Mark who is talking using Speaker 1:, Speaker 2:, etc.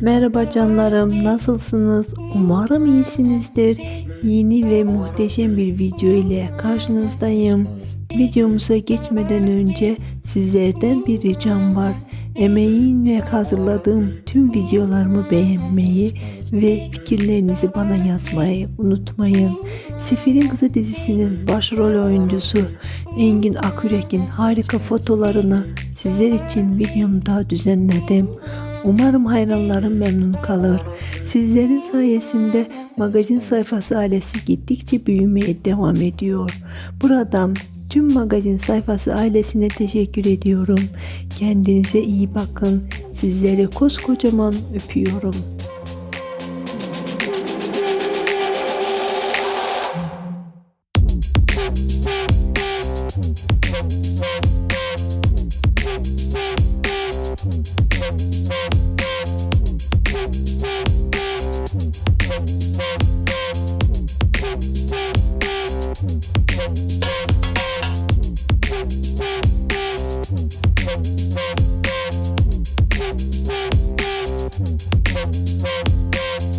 Speaker 1: Merhaba canlarım, nasılsınız? Umarım iyisinizdir. Yeni ve muhteşem bir video ile karşınızdayım. Videomuza geçmeden önce sizlerden bir ricam var. Emeğimle hazırladığım tüm videolarımı beğenmeyi ve fikirlerinizi bana yazmayı unutmayın. Seferin Kızı dizisinin başrol oyuncusu Engin Akürek'in harika fotolarını sizler için videomda düzenledim. Umarım hayranlarım memnun kalır. Sizlerin sayesinde magazin sayfası ailesi gittikçe büyümeye devam ediyor. Buradan tüm magazin sayfası ailesine teşekkür ediyorum. Kendinize iyi bakın. Sizleri koskocaman öpüyorum.
Speaker 2: Thank you.